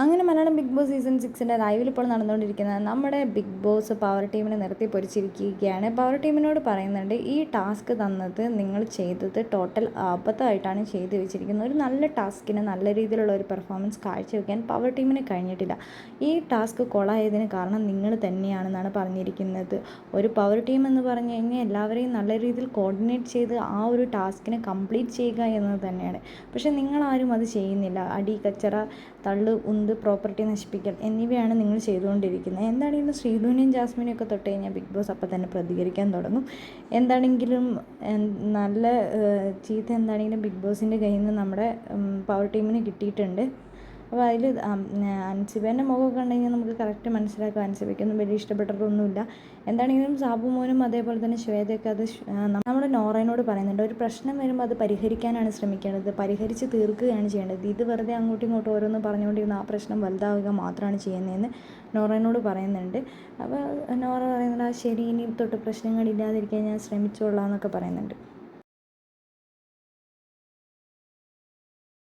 അങ്ങനെ Malayalam big boss season സിക്സിന്റെ ലൈവിൽ ഇപ്പോൾ നടന്നുകൊണ്ടിരിക്കുന്നത് നമ്മുടെ ബിഗ് ബോസ് പവർ ടീമിനെ നിർത്തി പൊരിച്ചിരിക്കുകയാണ്. പവർ ടീമിനോട് പറയുന്നുണ്ട് ഈ ടാസ്ക് തന്നത് നിങ്ങൾ ചെയ്തത് ടോട്ടൽ അബദ്ധമായിട്ടാണ് ചെയ്തു വെച്ചിരിക്കുന്നത്. ഒരു നല്ല ടാസ്കിന് നല്ല രീതിയിലുള്ള ഒരു പെർഫോമൻസ് കാഴ്ചവെക്കാൻ പവർ ടീമിന് കഴിഞ്ഞിട്ടില്ല. ഈ ടാസ്ക് കൊളായതിന് കാരണം നിങ്ങൾ തന്നെയാണെന്നാണ് പറഞ്ഞിരിക്കുന്നത്. ഒരു പവർ ടീം എന്ന് പറഞ്ഞു കഴിഞ്ഞാൽ എല്ലാവരെയും നല്ല രീതിയിൽ കോർഡിനേറ്റ് ചെയ്ത് ആ ഒരു ടാസ്കിനെ കംപ്ലീറ്റ് ചെയ്യുക എന്നത് തന്നെയാണ്. പക്ഷേ നിങ്ങളാരും അത് ചെയ്യുന്നില്ല. അടി കച്ചറ തള്ളു ഉന്ത് പ്രോപ്പർട്ടി നശിപ്പിക്കൽ എന്നിവയാണ് നിങ്ങൾ ചെയ്തുകൊണ്ടിരിക്കുന്നത്. എന്താണെങ്കിലും ശ്രീധുവിനെയും ജാസ്മിനെയും ഒക്കെ തൊട്ട് കഴിഞ്ഞാൽ ബിഗ് ബോസ് അപ്പം തന്നെ പ്രതികരിക്കാൻ തുടങ്ങും. എന്താണെങ്കിലും നല്ല ചീത്ത എന്താണെങ്കിലും ബിഗ് ബോസിന്റെ കയ്യിൽ നിന്ന് നമ്മുടെ പവർ ടീമിന് കിട്ടിയിട്ടുണ്ട്. അപ്പോൾ അതിൽ അൻസിബേന്റെ മുഖമൊക്കെ ഉണ്ടെങ്കിൽ നമുക്ക് കറക്റ്റ് മനസ്സിലാക്കാം. അൻസിബയ്ക്കൊന്നും വലിയ ഇഷ്ടപ്പെട്ടതൊന്നുമില്ല. എന്താണെങ്കിലും സാബു മോനും അതേപോലെ തന്നെ ശ്വേതയൊക്കെ അത് നമ്മുടെ നോറേനോട് പറയുന്നുണ്ട്. ഒരു പ്രശ്നം വരുമ്പോൾ അത് പരിഹരിക്കാനാണ് ശ്രമിക്കേണ്ടത്. പരിഹരിച്ച് തീർക്കുകയാണ് ചെയ്യേണ്ടത്. ഇത് വെറുതെ അങ്ങോട്ടും ഇങ്ങോട്ടും ഓരോന്ന് പറഞ്ഞുകൊണ്ടിരുന്ന ആ പ്രശ്നം വലുതാവുക മാത്രമാണ് ചെയ്യുന്നതെന്ന് നോറേനോട് പറയുന്നുണ്ട്. അപ്പോൾ നോറ പറയുന്നുണ്ട് ആ ശരി ഇനി തൊട്ട് പ്രശ്നങ്ങളില്ലാതിരിക്കാൻ ഞാൻ ശ്രമിച്ചോളാം എന്നൊക്കെ പറയുന്നുണ്ട്.